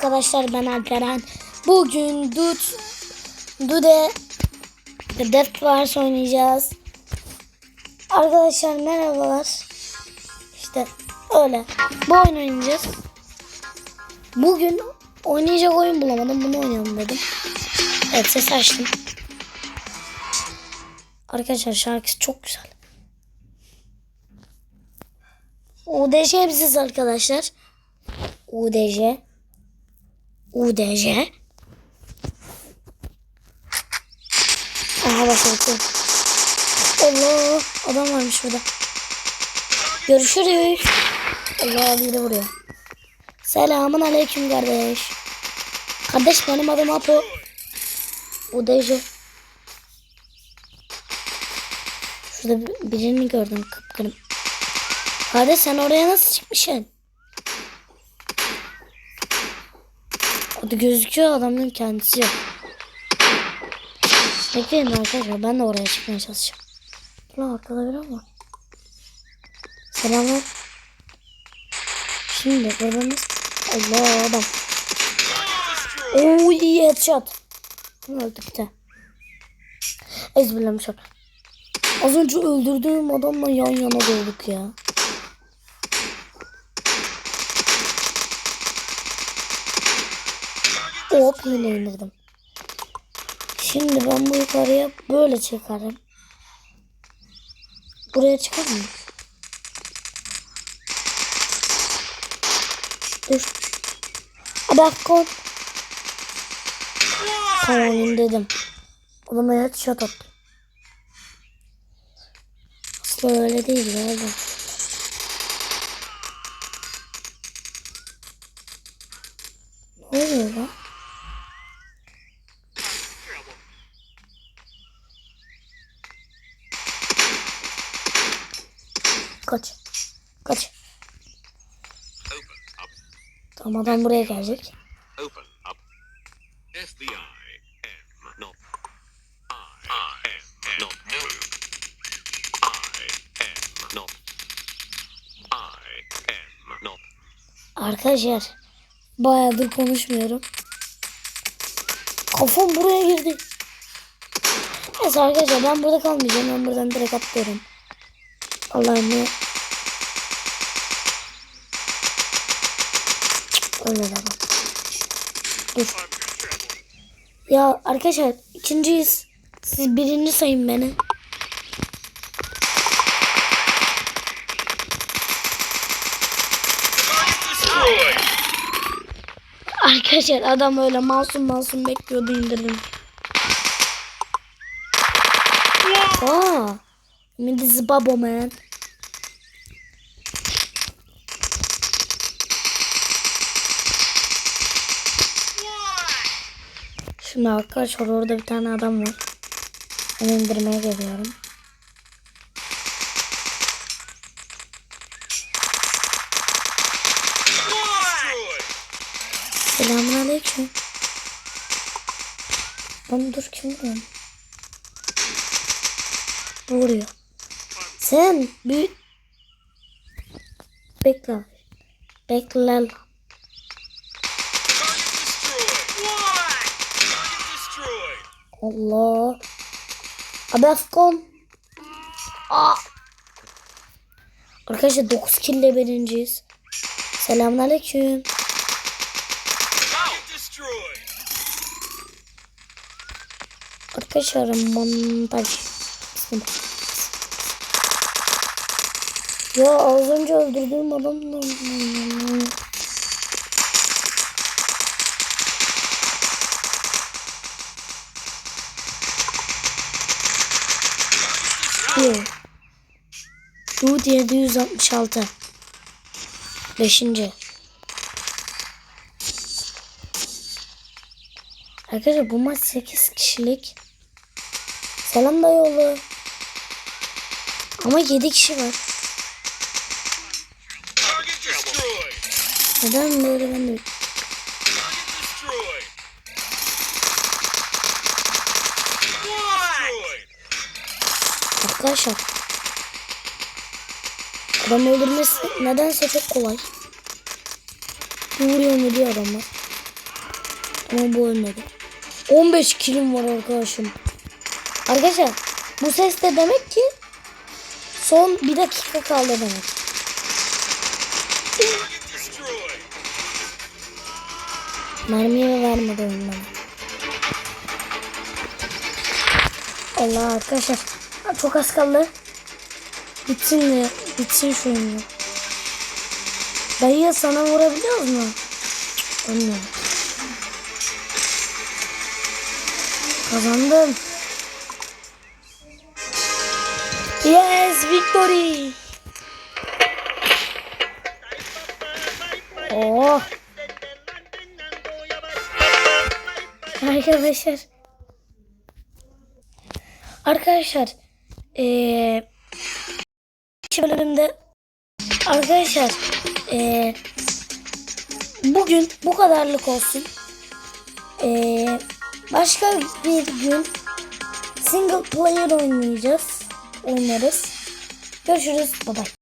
Arkadaşlar ben Alperen. Bugün Dut Dude Death Wars oynayacağız. Arkadaşlar merhabalar. İşte öyle. Bu oyun oynayacağız. Bugün oynayacak oyun bulamadım. Bunu oynayalım dedim. Evet ses açtım. Arkadaşlar şarkısı çok güzel. UDJ biziz arkadaşlar. UDJ. UDJ. Aha başladık. Allah adam varmış burada. Görüşürüz. Allah biri vuruyor. Selamun aleyküm kardeş. Kardeş benim adım Apo. UDJ. Şurada bir- birini gördüm kıpkırım. Kardeş sen oraya nasıl çıkmışsın? O da gözüküyor adamın kendisi yok. Bekleyin arkadaşlar ben de oraya çıkmaya çalışacağım. Ulan arkada biri var. Selamlar. Şimdi burada nasıl? Allah adam. Oo iyi headshot. Öldü bir tane. Ezberlemiş Az önce öldürdüğüm adamla yan yana dolduk ya. Hop yine indirdim. Şimdi ben bu yukarıya böyle çıkarım. Buraya çıkar mı? Dur. Bak kon. Tamam indirdim. Adama headshot attım. Aslında öyle değil galiba. Ne oluyor lan? Kaç. Kaç. Tamam adam buraya gelecek. Arkadaşlar bayağıdır konuşmuyorum. Kafam buraya girdi. Neyse arkadaşlar ben burada kalmayacağım. Ben buradan direkt atlıyorum. Ne? Öyle de bak. Dur. Ya arkadaşlar ikinciyiz. Siz birinci sayın beni. Arkadaşlar adam öyle masum masum bekliyordu indirdim. Aa, is Babo man. Şimdi arkadaşlar orada bir tane adam var. Onu indirmeye geliyorum. Selamun aleyküm. Lan dur kim vuruyor? Vuruyor. Sen bir... Bekle. Bekle. Allah. Abi Afkon. Aa. Arkadaşlar 9 kill ile birinciyiz. Selamun aleyküm. Arkadaşlar montaj. Bismillah. Ya az önce öldürdüğüm adam Bir. Dude 766. Beşinci. Arkadaşlar bu maç 8 kişilik. Selam dayıoğlu. Ama 7 kişi var. Neden böyle ben de... Arkadaşlar. Adam öldürmesi nedense çok kolay. Vuruyor mu diyor adamlar. Ama bu ölmedi. 15 kilim var arkadaşım. Arkadaşlar bu ses de demek ki son bir dakika kaldı demek. Mermiyi vermedi ondan. Allah arkadaşlar. Çok az kaldı. Bitsin mi? Bitsin şu oyun. Dayı sana vurabiliyor mu? Bilmiyorum. Kazandım. Yes, victory. Oh. Arkadaşlar. Arkadaşlar. Eee bölümde arkadaşlar eee bugün bu kadarlık olsun. Eee başka bir gün single player oynayacağız. Oynarız. Görüşürüz. Bye bye.